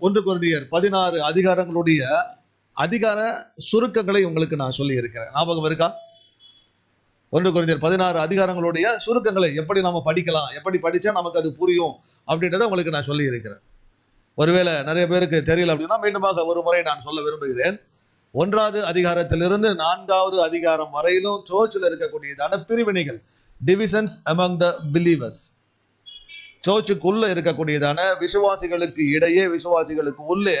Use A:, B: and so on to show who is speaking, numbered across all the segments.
A: ஒன்று குருந்தியர் பதினாறு அதிகாரங்களுடைய அதிகார சுருக்கங்களை உங்களுக்கு நான் சொல்லி இருக்கிறேன் ஞாபகம் இருக்கா? ஒன்று குருந்தியர் பதினாறு அதிகாரங்களுடைய சுருக்கங்களை எப்படி நம்ம படிக்கலாம் எப்படி படிச்சா நமக்கு அது புரியும் அப்படின்றத உங்களுக்கு நான் சொல்லி இருக்கிறேன் ஒருவேளை நிறைய பேருக்கு தெரியல அப்படின்னா மீண்டுமாக ஒரு முறை நான் சொல்ல விரும்புகிறேன். ஒன்றாவது அதிகாரத்திலிருந்து நான்காவது அதிகாரம் வரையிலும் சோர்ச்சில் இருக்கக்கூடியதான பிரிவினைகள் டிவிஷன்ஸ் அமங் த பிலீவர்ஸ் சர்ச்சுக்குள்ள இருக்கக்கூடியதான விசுவாசிகளுக்கு இடையே விசுவாசிகளுக்கு உள்ளே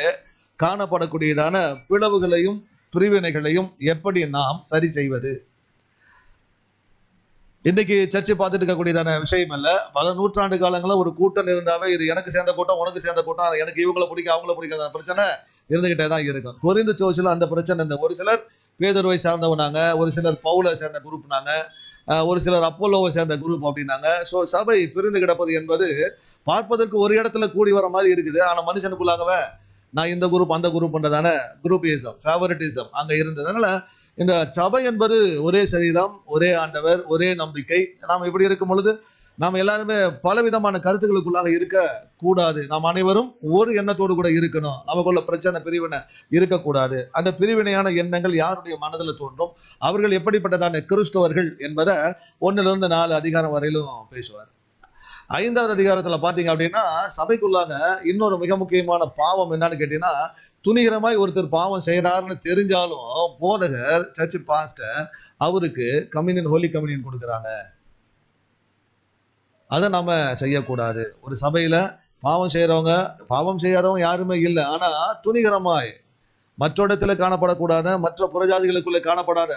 A: காணப்படக்கூடியதான பிளவுகளையும் பிரிவினைகளையும் எப்படி நாம் சரி செய்வது? இன்னைக்கு சர்ச்சை பார்த்துட்டு இருக்கக்கூடியதான விஷயம் அல்ல. பல நூற்றாண்டு காலங்களில் ஒரு கூட்டம் இருந்தாவே இது எனக்கு சேர்ந்த கூட்டம் உனக்கு சேர்ந்த கூட்டம் எனக்கு இவங்கள பிடிக்கும் அவங்கள பிடிக்காத பிரச்சனை இருந்துகிட்டே தான் இருக்கும். குறைந்த சோச்சில் அந்த பிரச்சனை இந்த ஒரு சிலர் பேதர்வை சார்ந்தவனாங்க ஒரு சிலர் பவுலை சேர்ந்த குரூப்னாங்க ஒரு சிலர் அப்போலோவை சேர்ந்த குரூப் அப்படின்னாங்க. ஸோ சபை பிரிந்து கிடப்பது என்பது பார்ப்பதற்கு ஒரு இடத்துல கூடி வர மாதிரி இருக்குது. ஆனால் மனுஷனுக்குள்ளாகவே நான் இந்த குரூப் அந்த குரூப்ன்றதான குரூப்பிசம் ஃபேவரட்டிசம் அங்கே இருந்ததுனால இந்த சபை என்பது ஒரே சரீரம் ஒரே ஆண்டவர் ஒரே நம்பிக்கை. நாம் இப்படி இருக்கும் பொழுது நாம் எல்லாருமே பலவிதமான கருத்துக்களுக்குள்ளாக இருக்க கூடாது நாம் அனைவரும் ஒரு எண்ணத்தோடு கூட இருக்கணும். நமக்குள்ள பிரச்சனை பிரிவினை இருக்கக்கூடாது. அந்த பிரிவினையான எண்ணங்கள் யாருடைய மனதில் தோன்றும்? அவர்கள் எப்படிப்பட்டதான கிறிஸ்தவர்கள் என்பதை ஒன்னிலிருந்து நாலு அதிகாரம் வரையிலும் பேசுவார். ஐந்தாவது அதிகாரத்தில் பார்த்தீங்க அப்படின்னா சபைக்குள்ளாக இன்னொரு மிக முக்கியமான பாவம் என்னன்னு கேட்டீங்கன்னா துணிகரமாய் ஒருத்தர் பாவம் செய்கிறாருன்னு தெரிஞ்சாலும் போதகர் சர்ச் பாஸ்டர் அவருக்கு கம்யூனியன் ஹோலி கம்யூனியன் கொடுக்குறாங்க. அதை நாம செய்யக்கூடாது. ஒரு சபையில பாவம் செய்யறவங்க பாவம் செய்யாதவங்க யாருமே இல்லை. ஆனா துணிகரமாய் மற்றொடத்துல காணப்படக்கூடாத மற்ற புறஜாதிகளுக்குள்ளே காணப்படாத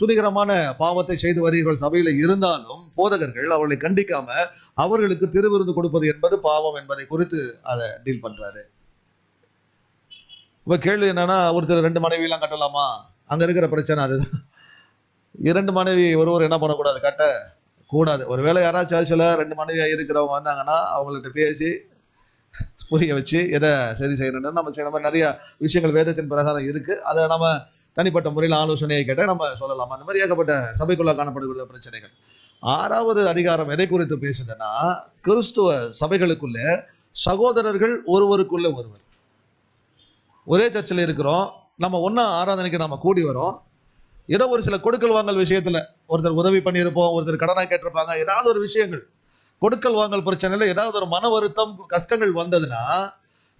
A: துணிகரமான பாவத்தை செய்து வருகிறவர்கள் சபையில இருந்தாலும் போதகர்கள் அவர்களை கண்டிக்காம அவர்களுக்கு திருவிருந்து கொடுப்பது என்பது பாவம் என்பதை குறித்து அதை டீல் பண்றாரு. இப்போ கேள்வி என்னன்னா ஒருத்தர் ரெண்டு மனைவியெல்லாம் கட்டலாமா? அங்க இருக்கிற பிரச்சனை அதுதான். இரண்டு மனைவி ஒருவர் என்ன பண்ணக்கூடாது? கட்ட கூடாது. ஒருவேளை யாராச்சும் சர்ச்சில் ரெண்டு மனைவியாக இருக்கிறவங்க வந்தாங்கன்னா அவங்கள்ட்ட பேசி புரிய வச்சு எதை சரி செய்யணும்னு நம்ம செய்யணும் மாதிரி நிறைய விஷயங்கள் வேதத்தின் பிரகாரம் இருக்குது அதை நம்ம தனிப்பட்ட முறையில் ஆலோசனையை கேட்டால் நம்ம சொல்லலாம். அந்த மாதிரி ஏகப்பட்ட சபைக்குள்ளே காணப்படுகிற பிரச்சனைகள். ஆறாவது அதிகாரம் எதை குறித்து பேசுதுன்னா கிறிஸ்துவ சபைகளுக்குள்ளே சகோதரர்கள் ஒருவருக்குள்ளே ஒருவர். ஒரே சர்ச்சில் இருக்கிறோம். நம்ம ஒன்றா ஆராதனைக்கு நம்ம கூடி வரோம். ஏதோ ஒரு சில கொடுக்கல் வாங்கல் விஷயத்துல ஒருத்தர் உதவி பண்ணியிருப்போம் ஒருத்தர் கடனாக கேட்டிருப்பாங்க ஏதாவது ஒரு விஷயங்கள். கொடுக்கல் வாங்கல் பிரச்சனையில் ஏதாவது ஒரு மன வருத்தம் கஷ்டங்கள் வந்ததுன்னா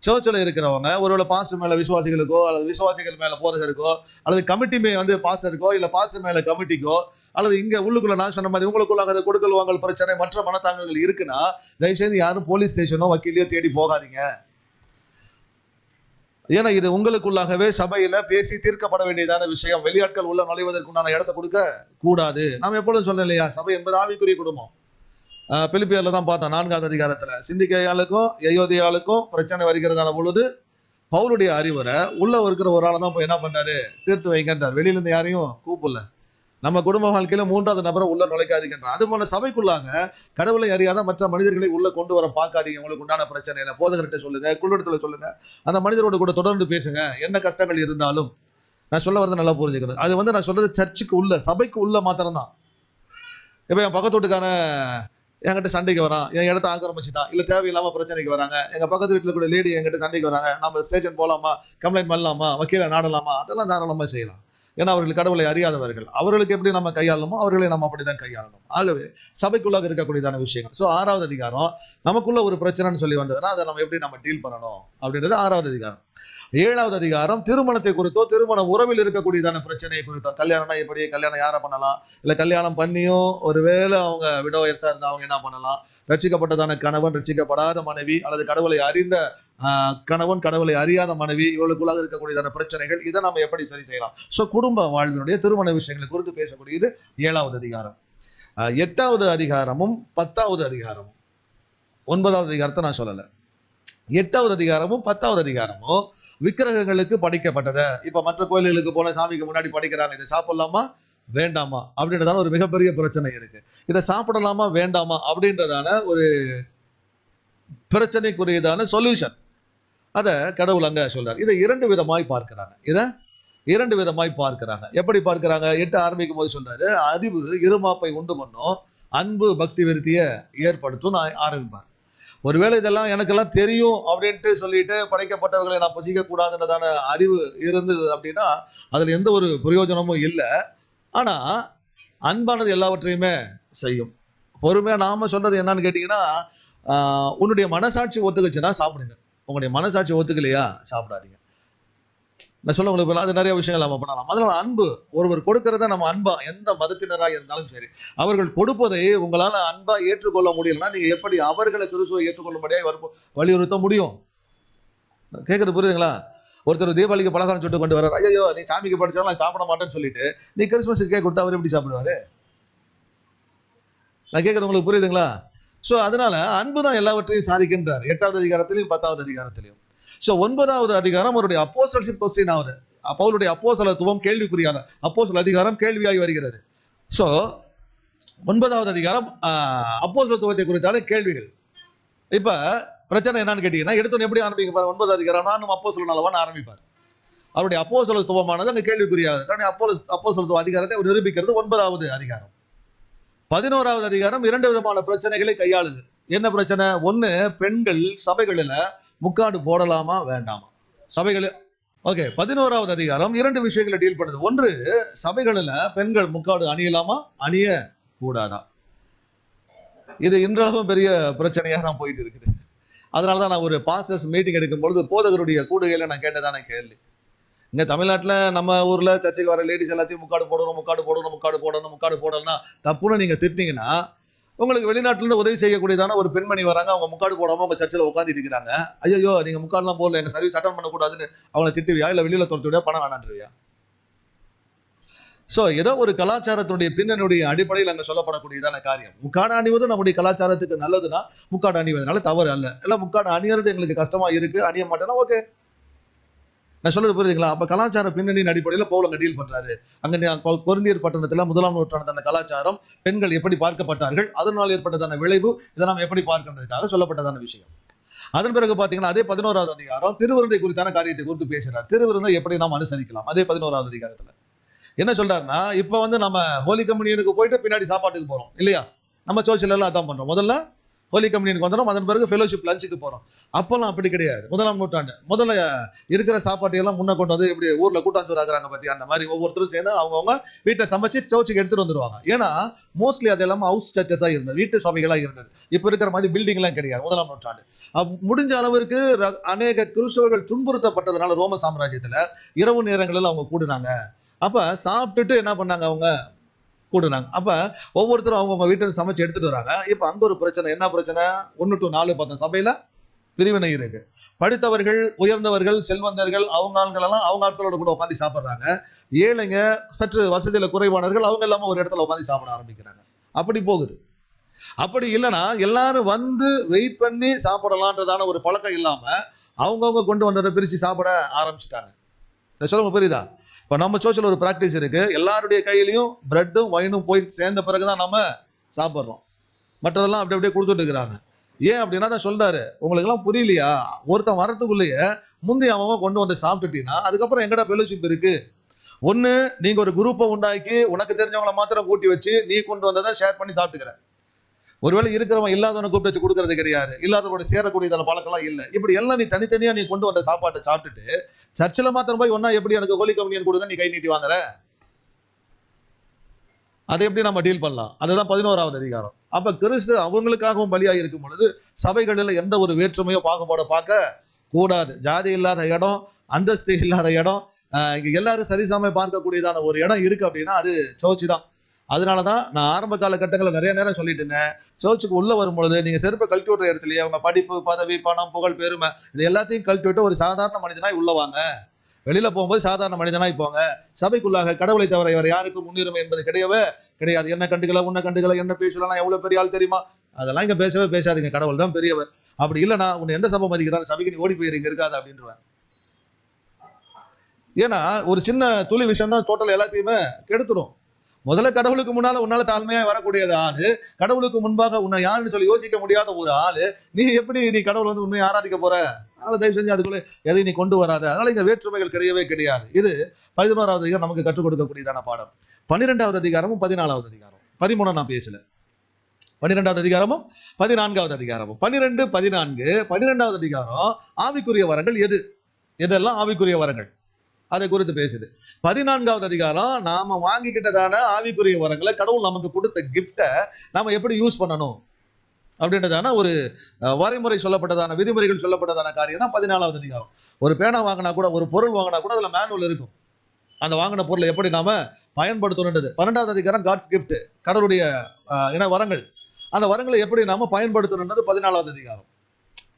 A: சர்ச்சில் இருக்கிறவங்க ஒருவேளை பாஸ்டர் மேல விசுவாசிகளுக்கோ அல்லது விசுவாசிகள் மேல போதகருக்கோ அல்லது கமிட்டி மே வந்து பாஸ்டருக்கோ இல்ல பாஸ்டர் மேல கமிட்டிக்கோ அல்லது இங்க உள்ளுக்குள்ள நான் சொன்ன மாதிரி உங்களுக்குள்ள அந்த கொடுக்கல் வாங்கல் பிரச்சனை மற்ற மனத்தாங்கங்கள் இருக்குன்னா தயவுசெய்து யாரும் போலீஸ் ஸ்டேஷனோ வக்கீலையோ தேடி போகாதீங்க. ஏன்னா இது உங்களுக்குள்ளாகவே சபையில பேசி தீர்க்கப்பட வேண்டியதான விஷயம். வெளியாட்கள் உள்ள நுழைவதற்குண்டான இடத்தை கொடுக்க கூடாது. நாம் எப்பொழுதும் சொன்னோம் இல்லையா? சபை என்பது ஆவிக்குரிய குடும்பம். பிலிப்பியர்ல தான் பார்த்தோம் நான்காவது அதிகாரத்துல. சிந்திக்கையாளுக்கும் எயோதியாளுக்கும் பிரச்சனை வருகிறதான பொழுது பவுலுடைய அறிவுரை உள்ள இருக்கிற ஒரு ஆளை தான் என்ன பண்ணாரு? தீர்த்து வைக்கின்றார் வெளியில இருந்து யாரையும் கூப்பிடல. நம்ம குடும்ப வாழ்க்கையில மூன்றாவது நபரை உள்ள நுழைக்காதீங்கன்றார் அது போல சபைக்குள்ளாங்க கடவுளை அறியாத மற்ற மனிதர்களை உள்ள கொண்டு வர பார்க்காதீங்க. உங்களுக்கு உண்டான பிரச்சனை போதகர்கிட்ட சொல்லுங்க குழுடத்துல சொல்லுங்க. அந்த மனிதரோட கூட தொடர்ந்து பேசுங்க. என்ன கஷ்டங்கள் இருந்தாலும் நான் சொல்ல வரது நல்லா புரிஞ்சுக்கணும். அது வந்து நான் சொல்றது சர்ச்சுக்கு உள்ள சபைக்கு உள்ள மாத்திரம்தான். இப்போ என் பக்கத்து வீட்டுக்காரன் என்கிட்ட சண்டைக்கு வரான். என் இடத்த ஆக்கிரமிச்சுட்டான். இல்லை தேவையில்லாம பிரச்சனைக்கு வராங்க. எங்கள் பக்கத்து வீட்டில் கூட லேடி என்கிட்ட சண்டைக்கு வராங்க. நம்ம ஸ்டேஷன் போலாமா? கம்ப்ளைண்ட் பண்ணலாமா? வக்கீலை நாடலாமா? அதெல்லாம் தாராளமாக செய்யலாம். ஏன்னா அவர்கள் கடவுளை அறியாதவர்கள். அவர்களுக்கு எப்படி நம்ம கையாளணுமோ அவர்களை நம்ம அப்படிதான் கையாளணும். ஆகவே சபைக்குள்ளாக இருக்கக்கூடியதான விஷயங்கள். ஸோ ஆறாவது அதிகாரம் நமக்குள்ள ஒரு பிரச்சனைன்னு சொல்லி வந்ததுன்னா அதை நம்ம எப்படி நம்ம டீல் பண்ணணும்? அப்படின்றது ஆறாவது அதிகாரம். ஏழாவது அதிகாரம் திருமணத்தை குறித்தோ திருமண உறவில் இருக்கக்கூடியதான பிரச்சனையை குறித்தோ கல்யாணம்னா எப்படி? கல்யாணம் யாரை பண்ணலாம்? இல்லை கல்யாணம் பண்ணியும் ஒருவேளை அவங்க விடோயர்ஸா இருந்தா அவங்க என்ன பண்ணலாம்? ரட்சிக்கப்பட்டதான கணவன் ரட்சிக்கப்படாத மனைவி அல்லது கடவுளை அறிந்த ஆஹ், கணவன் கடவுளை அறியாத மனைவி இவளுக்குள்ளாக இருக்கக்கூடியதான பிரச்சனைகள் இதை நம்ம எப்படி சரி செய்யலாம்? ஸோ குடும்ப வாழ்வினுடைய திருமண விஷயங்களை குறித்து பேசக்கூடியது ஏழாவது அதிகாரம். ஆஹ், எட்டாவது அதிகாரமும் பத்தாவது அதிகாரமும். ஒன்பதாவது அதிகாரத்தை நான் சொல்லலை. எட்டாவது அதிகாரமும் பத்தாவது அதிகாரமும் விக்கிரகங்களுக்கு படைக்கப்பட்டதை. இப்ப மற்ற கோயில்களுக்கு போன சாமிக்கு முன்னாடி படைக்கிறாங்க. இதை சாப்பிடலாமா? வேண்டாமா? அப்படின்றதான ஒரு மிகப்பெரிய பிரச்சனை இருக்கு. இதை சாப்பிடலாமா? வேண்டாமா? அப்படின்றதான ஒரு பிரச்சனைக்குரியதான சொல்யூஷன் அதை கடவுள் அங்க சொல்றாரு. இதை இரண்டு விதமாய் பார்க்கிறாங்க. இதை இரண்டு விதமாய் பார்க்கிறாங்க. எப்படி பார்க்கிறாங்க? எட்டு ஆரம்பிக்கும் போது சொல்றாரு அறிவு இருமாப்பை உண்டு பண்ணும். அன்பு பக்தி விருத்தியை ஏற்படுத்தும். நான் ஆரம்பிப்பார். ஒருவேளை இதெல்லாம் எனக்கெல்லாம் தெரியும் அப்படின்ட்டு சொல்லிட்டு படைக்கப்பட்டவர்களை நான் புசிக்க கூடாதுன்றதான அறிவு இருந்தது அப்படின்னா அதுல எந்த ஒரு பிரயோஜனமும் இல்லை. ஆனால் அன்பானது எல்லாவற்றையுமே செய்யும். பொறுமையாக நாம் சொல்கிறது என்னன்னு கேட்டிங்கன்னா உன்னுடைய மனசாட்சி ஒத்துக்குச்சுன்னா சாப்பிடுங்க. உங்களுடைய மனசாட்சி ஒத்துக்கலையா சாப்பிடாதீங்க. நான் சொல்ல உங்களுக்கு அது நிறைய விஷயங்கள் நம்ம பண்ணலாம். அதனால் அன்பு ஒருவர் கொடுக்கறத நம்ம அன்பா எந்த மதத்தினராக இருந்தாலும் சரி அவர்கள் கொடுப்பதை உங்களால் அன்பா ஏற்றுக்கொள்ள முடியலன்னா நீங்கள் எப்படி அவர்களை கிறிஸ்துவை ஏற்றுக்கொள்ளும்படியாக வலியுறுத்த முடியும்? கேட்குறது புரியுதுங்களா? ஒருத்தர் தீபாவளிக்கு பலகாரம் சுட்டு கொண்டு வர்றாரு. ஐயோ நீ சாமிக்கு படிச்சாலும் நான் சாப்பிட மாட்டேன்னு சொல்லிட்டு நீ கிறிஸ்மஸுக்கு கேக் கொடுத்தா அவர் எப்படி சாப்பிடுவாரு? நான் கேட்கறது உங்களுக்கு புரியுதுங்களா? ஸோ அதனால அன்பு தான் எல்லாவற்றையும் சாதிக்கின்றார். எட்டாவது அதிகாரத்திலையும் பத்தாவது அதிகாரத்திலையும். ஸோ ஒன்பதாவது அதிகாரம் அவருடைய அப்போசல்ஷிப் கொஸ்டின் ஆகுது பவுலுடைய அப்போசலத்துவம் கேள்விக்குரியாத அப்போசல் அதிகாரம் கேள்வியாகி வருகிறது. ஸோ ஒன்பதாவது அதிகாரம் அப்போசலத்துவத்தை குறித்தான கேள்விகள். இப்ப பிரச்சனை என்னன்னு கேட்டீங்கன்னா எடுத்தோன்னு எப்படி ஆரம்பிப்பார் ஒன்பது அதிகாரம் நானும் அப்போசலனாலவான்னு ஆரம்பிப்பார். அவருடைய அப்போ துவமானது அங்க கேள்விக்குரியாது தன்னுடைய அப்போ அப்போசலத்துவ அதிகாரத்தை அவர் நிரூபிக்கிறது ஒன்பதாவது அதிகாரம். பதினோராவது அதிகாரம் இரண்டு விதமான பிரச்சனைகளை கையாளுது. என்ன பிரச்சனை? ஒண்ணு பெண்கள் சபைகளில் முக்காடு போடலாமா வேண்டாமா? சபைகள் ஓகே பதினோராவது அதிகாரம் இரண்டு விஷயங்களை டீல் பண்ணுது. ஒன்று சபைகளில் பெண்கள் முக்காடு அணியலாமா? அணிய கூடாதா இது இன்றளவும் பெரிய பிரச்சனையாக தான் போயிட்டு இருக்குது. அதனால தான் நான் ஒரு பாசஸ் மீட்டிங் எடுக்கும் பொழுது போதகருடைய கூடுகையில் நான் கேட்டதான கேள்வி. இங்கே தமிழ்நாட்டில் நம்ம ஊரில் சர்ச்சைக்கு வர லேடிஸ் எல்லாத்தையும் முக்காடு போடணும் முக்காடு போடணும் முக்காடு போடணும் முக்காடு போடணும்னா தப்புன்னு நீங்கள் திட்டிங்கன்னா உங்களுக்கு வெளிநாட்டிலேருந்து உதவி செய்யக்கூடியதான ஒரு பெண்மணி வராங்க அவங்க முக்காடு போடாமல் அவங்க சர்ச்சில் உட்காந்துட்டு இருக்கிறாங்க. ஐயோ நீங்கள் முக்காடுலாம் போடல எங்கள் சர்வீஸ் அட்டன் பண்ணக்கூடாதுன்னு அவங்கள திட்டுவியா? இல்லை வெளியில் துரத்துவியா பணம் வேணான்றியா சோ ஏதோ ஒரு கலாச்சாரத்தினுடைய பின்னணியுடைய அடிப்படையில் அங்க சொல்லப்படக்கூடியதான காரியம். முக்காடு அணிவதும் நம்முடைய கலாச்சாரத்துக்கு நல்லதுன்னா முக்காடு அணிவதனால தவறு அல்ல. இல்லை முக்காடு அணியறது எங்களுக்கு கஷ்டமா இருக்கு அணிய மாட்டேன்னா ஓகே நான் சொல்றது புரியுதுங்களா? அப்ப கலாச்சார பின்னணியின் அடிப்படையில் பவுல் டீல் பண்றாரு. அங்க நீ- பட்டணத்தில் பட்டணத்துல முதலாம் நூற்றாண்டு அந்த கலாச்சாரம் பெண்கள் எப்படி பார்க்கப்பட்டார்கள் அதனால் ஏற்பட்டதான விளைவு இதை நாம் எப்படி பார்க்கின்றதுக்காக சொல்லப்பட்டதான விஷயம். அதன் பிறகு பாத்தீங்கன்னா அதே பதினோராவது அதிகாரம் திருவிருந்தை குறித்தான காரியத்தை குறித்து பேசுறார். திருவிருந்தை எப்படி நாம் அனுசரிக்கலாம்? அதே பதினோராவது அதிகாரத்துல. என்ன சொல்றாருன்னா இப்போ வந்து நம்ம ஹோலி கம்யூனியனுக்கு போயிட்டு பின்னாடி சாப்பாட்டுக்கு போகிறோம் இல்லையா? நம்ம சோச்சில எல்லாம் அதான் பண்ணுறோம் முதல்ல ஹோலி கம்யூனியனுக்கு வந்துடும் அதன் பிறகு ஃபெலோஷிப் லஞ்சுக்கு போகிறோம் அப்போல்லாம் அப்படி கிடையாது. முதலாம் நூற்றாண்டு. முதல்ல இருக்கிற சாப்பாட்டையெல்லாம் முன்னே முன்ன கொண்டு வந்து இப்படி ஊரில் கூட்டாஞ்சோறு ஆகுறாங்க பற்றி அந்த மாதிரி ஒவ்வொருத்தரும் சேர்ந்து அவங்கவுங்க வீட்டை சமைச்சு சர்ச்சுக்கு எடுத்துகிட்டு வந்துருவாங்க. ஏன்னா மோஸ்ட்லி அது எல்லாமே ஹவுஸ் சர்ச்சஸாக இருந்தது வீட்டு சுவாமிகளாக இருந்தது. இப்போ இருக்கிற மாதிரி பில்டிங்லாம் கிடையாது முதலாம் நூற்றாண்டு. முடிஞ்ச அளவிற்கு ர- அநேக கிறிஸ்தவர்கள் துன்புறுத்தப்பட்டதுனால ரோம சாம்ராஜ்யத்தில் இரவு நேரங்களில் அவங்க கூடுனாங்க. அப்போ சாப்பிட்டுட்டு என்ன பண்ணாங்க அவங்க? கூடுனாங்க. அப்போ ஒவ்வொருத்தரும் அவங்கவுங்க வீட்டில் சமைச்சு எடுத்துகிட்டு வராங்க. இப்போ அங்கே ஒரு பிரச்சனை என்ன பிரச்சனை? ஒன்று டு நாலு பார்த்தோம் சபையில் பிரிவினை இருக்கு. படித்தவர்கள் உயர்ந்தவர்கள் செல்வந்தர்கள் அவங்க ஆட்கள் எல்லாம் அவங்க ஆட்களோட கூட உட்காந்து சாப்பிட்றாங்க. ஏழைங்க சற்று வசதியில் குறைவானவர்கள் அவங்க எல்லாமே ஒரு இடத்துல உட்காந்து சாப்பிட ஆரம்பிக்கிறாங்க. அப்படி போகுது. அப்படி இல்லைன்னா எல்லாரும் வந்து வெயிட் பண்ணி சாப்பிடலான்றதான ஒரு பழக்கம் இல்லாமல் அவங்கவுங்க கொண்டு வந்ததை பிரித்து சாப்பிட ஆரம்பிச்சிட்டாங்க. சொல்லுங்க புரியுதா? இப்போ நம்ம சோச்சில் ஒரு ப்ராக்டிஸ் இருக்கு. எல்லாருடைய கையிலையும் பிரெட்டும் ஒயினும் போய் சேர்ந்த பிறகுதான் நம்ம சாப்பிட்றோம். மற்றதெல்லாம் அப்படி அப்படியே கொடுத்துட்டு இருக்கிறாங்க. ஏன் அப்படின்னா தான் சொல்றாரு. உங்களுக்கு எல்லாம் புரியலையா? ஒருத்தன் வரத்துக்குள்ளேயே முந்தைய அவன் கொண்டு வந்து சாப்பிட்டுட்டீங்கன்னா அதுக்கப்புறம் எங்கடா ஃபெலோஷிப் இருக்கு? ஒன்று நீங்கள் ஒரு குரூப்பை உண்டாக்கி உனக்கு தெரிஞ்சவங்களை மாத்திரம் கூட்டி வச்சு நீ கொண்டு வந்ததை ஷேர் பண்ணி சாப்பிட்டுக்கிற. ஒருவேளை இருக்கிறவன் இல்லாதவனை கூப்பிட்டு வச்சு கொடுக்கறது கிடையாது. இல்லாதவனோட சேரக்கூடியதான பழக்கம்லாம் இல்லை. இப்படி எல்லாம் நீ தனித்தனியா நீ கொண்டு வந்த சாப்பாட்டை சாப்பிட்டுட்டு சர்ச்சில் மாத்திரம் போய் ஒன்னா எப்படி எனக்கு ஹோலி கம்யூனியன் கொடுங்க நீ கை நீட்டி வாங்குற? அதை எப்படி நம்ம டீல் பண்ணலாம்? அதுதான் பதினோராவது அதிகாரம். அப்ப கிறிஸ்து அவங்களுக்காகவும் பலியாக இருக்கும் பொழுது சபைகளில் எந்த ஒரு வேற்றுமையோ பாகுபாடோ பார்க்க கூடாது. ஜாதி இல்லாத இடம் அந்தஸ்து இல்லாத இடம் ஆஹ் இங்க எல்லாரும் சரிசம பார்க்கக்கூடியதான ஒரு இடம் இருக்கு அப்படின்னா அது சர்ச்சு தான். அதனால தான் நான் ஆரம்ப காலகட்டங்களில் நிறைய நேரம் சொல்லிட்டு இருந்தேன். சர்ச்சுக்கு உள்ளே வரும்பொழுது நீங்கள் செருப்பை கழட்டி விடுற இடத்துலயே அவங்க படிப்பு பதவி பணம் புகழ் பெருமை இது எல்லாத்தையும் கழட்டி விட்டு ஒரு சாதாரண மனிதனாய் உள்ள வாங்க. வெளியில போகும்போது சாதாரண மனிதனாய் போங்க. சபைக்குள்ளாக கடவுளை தவிர இவர் யாருக்கும் முன்னுரிமை என்பது கிடையவே கிடையாது. என்ன கண்டுக்கல உன்ன கண்டுக்கல என்ன பேசலாம் எவ்வளோ எவ்வளவு பெரிய ஆள் தெரியுமா? அதெல்லாம் இங்கே பேசவே பேசாதீங்க. கடவுள் தான் பெரியவர். அப்படி இல்லைனா உன்னை எந்த சபை மதிக்கிறாங்க சபைக்கு நீ ஓடி போயிருங்க இருக்காது அப்படின்றவன் ஏன்னா ஒரு சின்ன துளி விஷயம் தான் டோட்டல் எல்லாத்தையுமே கெடுத்துடும் முதல்ல கடவுளுக்கு முன்னால உன்னால தாழ்மையா வரக்கூடியது ஆளு கடவுளுக்கு முன்பாக உன்னை யாருன்னு சொல்லி யோசிக்க முடியாத ஒரு ஆளு. நீ எப்படி நீ கடவுள் வந்து உண்மையை ஆராதிக்க போற? அதனால தயவு செஞ்சு அதுக்குள்ள எதையும் நீ கொண்டு வராத. அதனால இங்க வேற்றுமைகள் கிடையவே கிடையாது. இது பதினோராவது அதிகாரம் நமக்கு கற்றுக் கொடுக்கக்கூடியதான பாடம். பன்னிரெண்டாவது அதிகாரமும் பதினாலாவது அதிகாரம் பதிமூணு நான் பேசல. பன்னிரெண்டாவது அதிகாரமும் பதினான்காவது அதிகாரமும். பன்னிரெண்டு பதினான்கு பன்னிரெண்டாவது அதிகாரம் ஆவிக்குரிய வரங்கள் எது? எதெல்லாம் ஆவிக்குரிய வரங்கள்? அதை குறித்து பேசுது. பதினான்காவது அதிகாரம் நாம வாங்கிக்கிட்டதான ஆவிக்குரிய வரங்களை கடவுள் நமக்கு கொடுத்த கிஃப்டை நாம எப்படி யூஸ் பண்ணணும்? அப்படின்றதான ஒரு வரைமுறை சொல்லப்பட்டதான விதிமுறைகள் சொல்லப்பட்டதான காரியம் தான் பதினாலாவது அதிகாரம். ஒரு பேனா வாங்கினா கூட ஒரு பொருள் வாங்கினா கூட அதுல மேனுவல் இருக்கும். அந்த வாங்கின பொருளை எப்படி நாம பயன்படுத்தணுன்றது பன்னெண்டாவது அதிகாரம் காட்ஸ் கிஃப்ட் கடவுளுடைய இன வரங்கள். அந்த வரங்களை எப்படி நாம பயன்படுத்தணுன்றது பதினாலாவது அதிகாரம்.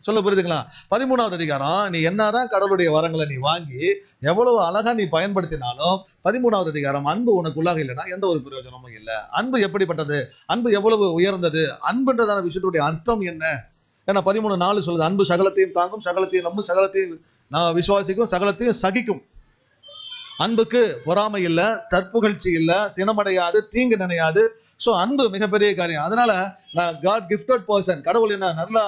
A: சொல்ல புரியுதுங்களா பதிமூணாவது அதிகாரம் நீ என்னதான் கடவுளுடைய வரங்களை நீ வாங்கி எவ்வளவு அழகா நீ பயன்படுத்தினாலும் பதிமூணாவது அதிகாரம் அன்பு உனக்குள்ளாக இல்லைன்னா எந்த ஒரு பிரயோஜனமும் இல்லை. அன்பு எப்படிப்பட்டது? அன்பு எவ்வளவு உயர்ந்தது? அன்புன்றதான விஷயத்துடைய அர்த்தம் என்ன? ஏன்னா பதிமூணு நாலு சொல்லுது அன்பு சகலத்தையும் தாங்கும் சகலத்தையும் நம்பும் சகலத்தையும் நான் விசுவாசிக்கும் சகலத்தையும் சகிக்கும். அன்புக்கு பொறாமை இல்லை தற்புகழ்ச்சி இல்லை சினமடையாது தீங்கு நினையாது. ஸோ அன்பு மிகப்பெரிய காரியம். அதனால நான் காட் கிஃப்டட் பர்சன் கடவுள் என்ன? நல்லா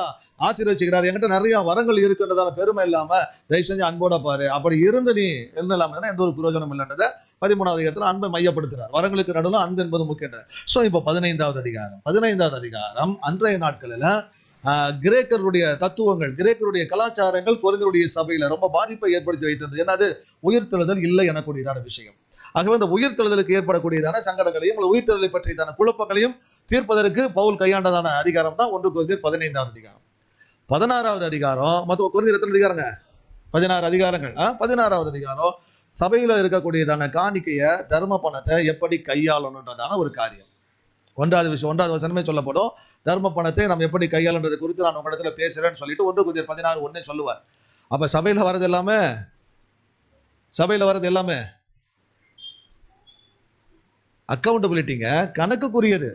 A: ஆசீர்வச்சிக்கிறார். என்கிட்ட நிறைய வரங்கள் இருக்குன்றதால பெருமை இல்லாம தயவு செஞ்சு அன்போட பாரு. அப்படி இருந்து நீ இருந்தலாம எந்த ஒரு பிரயோஜனம் இல்லைன்றத பதிமூணாவது அதிகாரத்தில் அன்பை மையப்படுத்துறார். வரங்களுக்கு நடுவில் அன்பு என்பது முக்கியம் ஸோ இப்போ பதினைந்தாவது அதிகாரம். பதினைந்தாவது அதிகாரம். அன்றைய நாட்களில் கிரேக்கருடைய தத்துவங்கள் கிரேக்கருடைய கலாச்சாரங்கள் குறைந்தருடைய சபையில ரொம்ப பாதிப்பை ஏற்படுத்தி வைத்தது என்னது? உயிர்த்தெழுதல் இல்லை எனக்கூடியதான விஷயம். ஆகவே இந்த உயிர்த்தெழுதலுக்கு ஏற்படக்கூடியதான சங்கடங்களையும் அல்லது உயிர்த்தெழுதலை பற்றியதான குழப்பங்களையும் தீர்ப்பதற்கு பவுல் கையாண்டதான அதிகாரம் தான் ஒன்று பதினைந்தாவது அதிகாரம். பதினாறாவது அதிகாரம் மற்ற குறைந்தர் எத்தனை அதிகாரங்க? பதினாறு அதிகாரங்கள். பதினாறாவது அதிகாரம். சபையில் இருக்கக்கூடியதான காணிக்கையை தர்ம பணத்தை எப்படி கையாளணுன்றதான ஒரு காரியம். ஒன்றாவது விஷயம் ஒன்றாவது வசனமே சொல்லப்படும். தர்ம பணத்தை நம்ம எப்படி கையாளுன்றது குறித்து நான் உங்களிடத்துல பேசுறேன்னு சொல்லிட்டு ஒன்று குதிர் பதினாறு ஒன்றே சொல்லுவார். அப்போ சபையில் வர்றது எல்லாமே? சபையில் வர்றது எல்லாமே? அக்கௌண்டபிலிட்டிங்க கணக்குக்குரியது.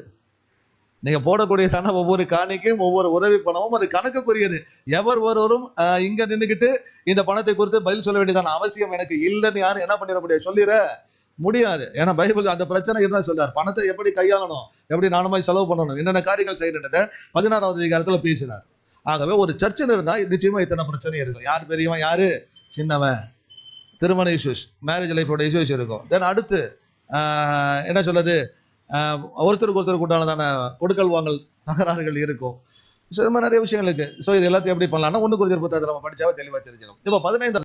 A: நீங்க போடக்கூடியதான ஒவ்வொரு காணிக்கும் ஒவ்வொரு உதவி பணமும் அது கணக்குக்குரியது. எவர் ஒருவரும் இங்க நின்றுக்கிட்டு இந்த பணத்தை குறித்து பதில் சொல்ல வேண்டியதான அவசியம் எனக்கு இல்லைன்னு யாரும் என்ன பண்ணிட முடியாது சொல்லிட முடியாது. ஏன்னா பைபிள் அந்த பிரச்சனை இருந்தால் சொல்றார். பணத்தை எப்படி கையாளணும்? எப்படி நானுமாய் செலவு பண்ணணும்? என்னென்ன காரியங்கள் செய்யறதை பதினாறாவது அதிகாரத்தில் பேசினார். ஆகவே ஒரு சர்ச்சில் இருந்தால் நிச்சயமா இத்தனை பிரச்சனை இருக்கும். யார் பெரியவன் யாரு? சின்னவன். திருமண இஷ்யூஸ் மேரேஜ் லைஃபோட இஷ்யூஸ் இருக்கும். தென் அடுத்து என்ன சொல்லுது ஒருத்தருக்கு ஒருத்தருக்கு உண்டானதான கொடுக்கல் வாங்கல் தகராறுகள் இருக்கும். ஸோ இது மாதிரி நிறைய விஷயங்கள் இருக்குது ஸோ இது எல்லாத்தையும் எப்படி பண்ணலாம்னா ஒன்று குறித்த புத்தகத்தை நம்ம படித்தாவே தெளிவாக தெரிஞ்சிடும். இப்போ பதினைந்து